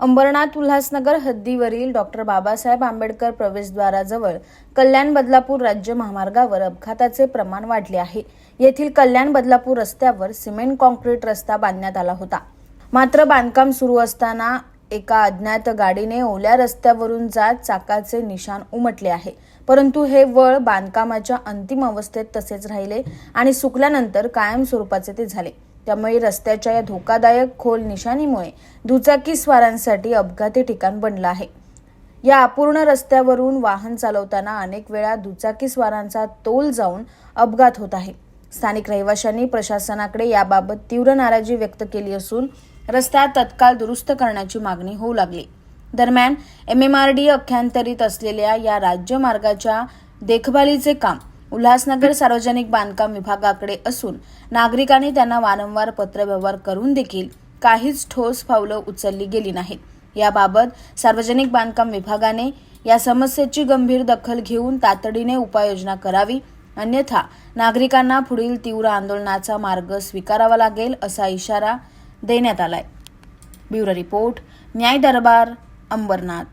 अंबरनाथ उल्हासनगर हद्दीवरील डॉक्टर बाबासाहेब आंबेडकर प्रवेशद्वाराजवळ कल्याण बदलापूर राज्य महामार्गावर अपघाताचे प्रमाण वाढले आहे. येथील कल्याण बदलापूर रस्त्यावर सिमेंट कॉन्क्रीट रस्ता बांधण्यात आला होता. मात्र बांधकाम सुरू असताना एका अज्ञात गाडीने ओल्या रस्त्यावरून जात चाकाचे निशाण उमटले आहे. परंतु हे वळ बांधकामाच्या अंतिम अवस्थेत तसेच राहिले आणि सुकल्यानंतर कायम स्वरूपाचे ते झाले. त्यामुळे रस्त्याच्या या धोकादायक खोल निशाणीमुळे दुचाकी स्वारांसाठी अपघाती ठिकाण बनलं आहे. या अपूर्ण रस्त्यावरून वाहन चालवताना अनेक वेळा दुचाकी स्वारांचा तोल जाऊन अपघात होत आहे. स्थानिक रहिवाशांनी प्रशासनाकडे याबाबत तीव्र नाराजी व्यक्त केली असून रस्ता तत्काळ दुरुस्त करण्याची मागणी होऊ लागली. दरम्यान एम एम आर डी अख्यांतरित असलेल्या या राज्यमार्गाच्या देखभालीचे काम उल्हासनगर सार्वजनिक बांधकाम विभागाकडे असून नागरिकांनी त्यांना वारंवार पत्रव्यवहार करून देखील काहीच ठोस पावलं उचलली गेली नाहीत. याबाबत सार्वजनिक बांधकाम विभागाने या समस्येची गंभीर दखल घेऊन तातडीने उपाययोजना करावी अन्यथा नागरिकांना पुढील तीव्र आंदोलनाचा मार्ग स्वीकारावा लागेल असा इशारा देण्यात आलाय. ब्युरो रिपोर्ट न्याय दरबार अंबरनाथ.